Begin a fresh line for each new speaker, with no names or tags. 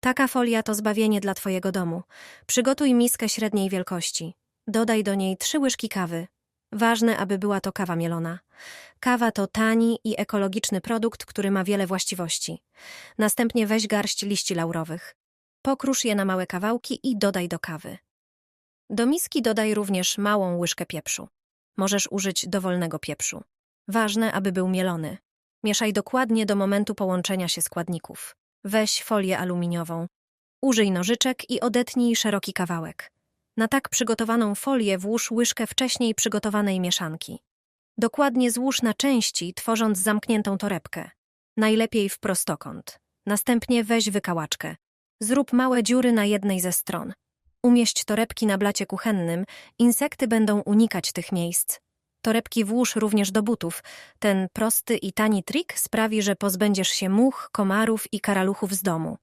Taka folia to zbawienie dla Twojego domu. Przygotuj miskę średniej wielkości. Dodaj do niej trzy łyżki kawy. Ważne, aby była to kawa mielona. Kawa to tani i ekologiczny produkt, który ma wiele właściwości. Następnie weź garść liści laurowych. Pokrusz je na małe kawałki i dodaj do kawy. Do miski dodaj również małą łyżkę pieprzu. Możesz użyć dowolnego pieprzu. Ważne, aby był mielony. Mieszaj dokładnie do momentu połączenia się składników. Weź folię aluminiową. Użyj nożyczek i odetnij szeroki kawałek. Na tak przygotowaną folię włóż łyżkę wcześniej przygotowanej mieszanki. Dokładnie złóż na części, tworząc zamkniętą torebkę. Najlepiej w prostokąt. Następnie weź wykałaczkę. Zrób małe dziury na jednej ze stron. Umieść torebki na blacie kuchennym, insekty będą unikać tych miejsc. Torebki włóż również do butów. Ten prosty i tani trik sprawi, że pozbędziesz się much, komarów i karaluchów z domu.